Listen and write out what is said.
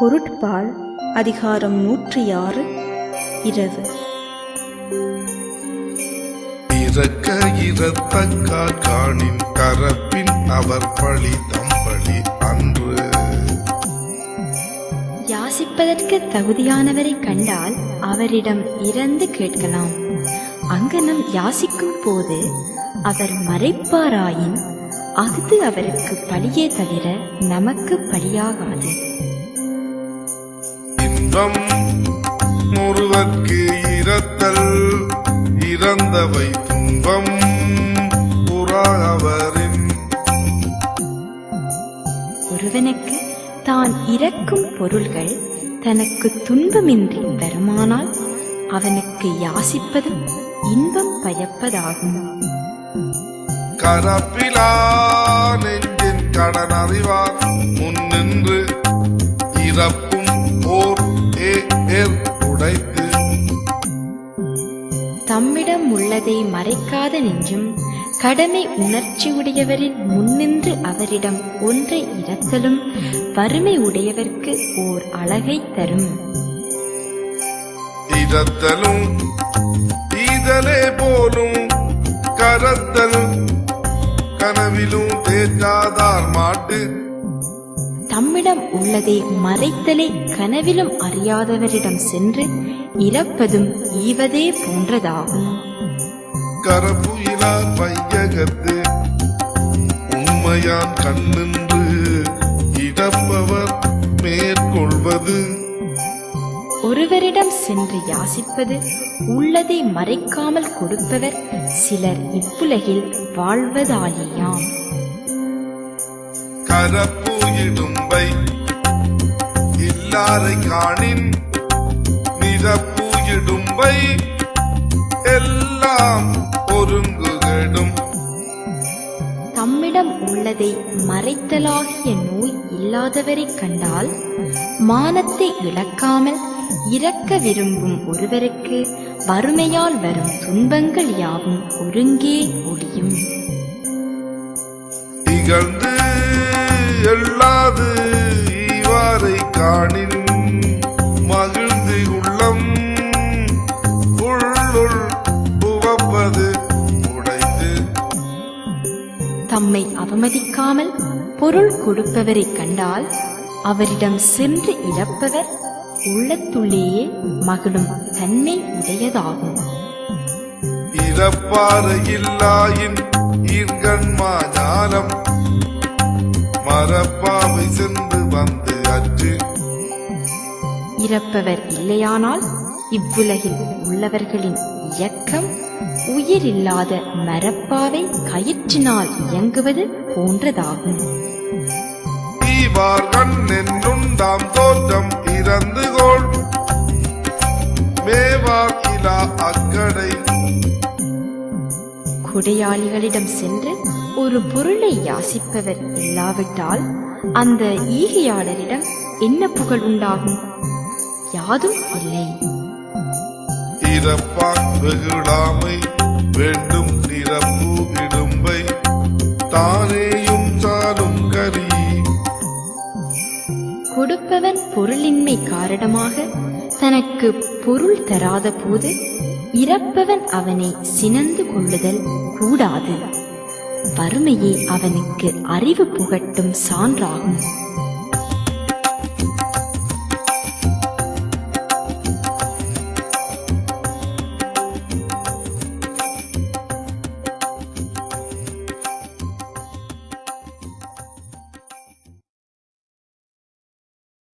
பொருட்பால் அதிகாரம் நூற்றி ஆறு இரவு. இறக்க இறத்தக்கார் காணின் கரப்பின் அவர் பழி தம்பழி அன்று. யாசிப்பதற்கு தகுதியானவரை கண்டால் அவரிடம் இறந்து கேட்கலாம். அங்கனம் யாசிக்கும் போது அவர் மறைப்பாராயின் அஃது அவருக்கு பழியே தவிர நமக்கு பழியாகாது. இன்பம் முறுவற்கு இரத்தல் இறந்தவை துன்பம். புறாவரின் ஒருவனுக்கு தான் இறக்கும் பொருள்கள் தனக்கு துன்பமின்றி வருமானால் அவனுக்கு யாசிப்பதும் இன்பம் பயப்பதாகும். கரப்பிலா நெஞ்சின் கடன் அறிவார் முன்னின்று இறப்பும் தம்மிடம் உள்ளதை மறைக்காத நெஞ்சும் கடமை உணர்ச்சியுடையவரின் முன்னின்று அவரிடம் ஒன்றை இரத்தலும் வறுமை உடையவர்க்கு ஓர் அழகை தரும். இதத்தலும் ஈதலே போலும் கரத்தல் கனவிலும் தேற்றாதார் மாட்டு. தம்மிடம் உள்ளதை மறைத்தலை கனவிலும் அறியாதவரிடம் சென்று இறப்பதும் ஈவதே போன்றதாகும். கரப்புயிலார் பையகத்து உண்மையான் கண்ணின்று இடப்பவர் மேற்கொள்வது. ஒருவரிடம் சென்று யாசிப்பது உள்ளதை மறைக்காமல் கொடுப்பவர் சிலர் இப்புலகில் வாழ்வதாலேயாம். கரப்புயிடும்பை இல்லாரை காணின் நிரப்புயிடும்பை எல்லாம் ஒருங்குகடும் தம்மிடம் உள்ளதை மறைத்தலாகிய நோய் இல்லாதவரைக் கண்டால் மானத்தை இழக்காமல் இறக்க விரும்பும் ஒருவருக்கு வறுமையால் வரும் துன்பங்கள் யாவும் ஒருங்கே ஒளியும் இகழ்ந்து எள்ளாது ஈவாரை காணின் தம்மை அவமதிக்காமல் பொருள் கொடுப்பவரைக் கண்டால் அவரிடம் சென்று இழப்பவர் உள்ளத்துள்ளேயே மகிழும் தன்மை உடையதாகும். இறப்பாறு இல்லாயின் ஈர்கண்மா ஞானம் மரப்பாவை சென்று வந்து அற்று. இறப்பவர் இல்லையானால் இவ்வுலகில் உள்ளவர்களின் இயக்கம் உயிரில்லாத மரப்பாவை கயிற்றினால் இயங்குவது போன்றதாகும். என்னுண்டாம் தோற்றம் இறந்து கோள். இலா அக்கடை. கொடையாளிகளிடம் சென்று ஒரு பொருளை யாசிப்பவர் இல்லாவிட்டால் அந்த ஈகையாளரிடம் என்ன புகழ் உண்டாகும்? யாதும் இல்லை. இறப்பான் வெகுளாமை வேண்டும் நிரப்பு இடும்பை தானேயும் சாலும் கரி கொடுப்பவன் பொருளின்மை காரணமாக தனக்கு பொருள் தராத போது இறப்பவன் அவனை சினந்து கொள்ளுதல் கூடாது. வறுமையே அவனுக்கு அறிவு புகட்டும் சான்றாகும்.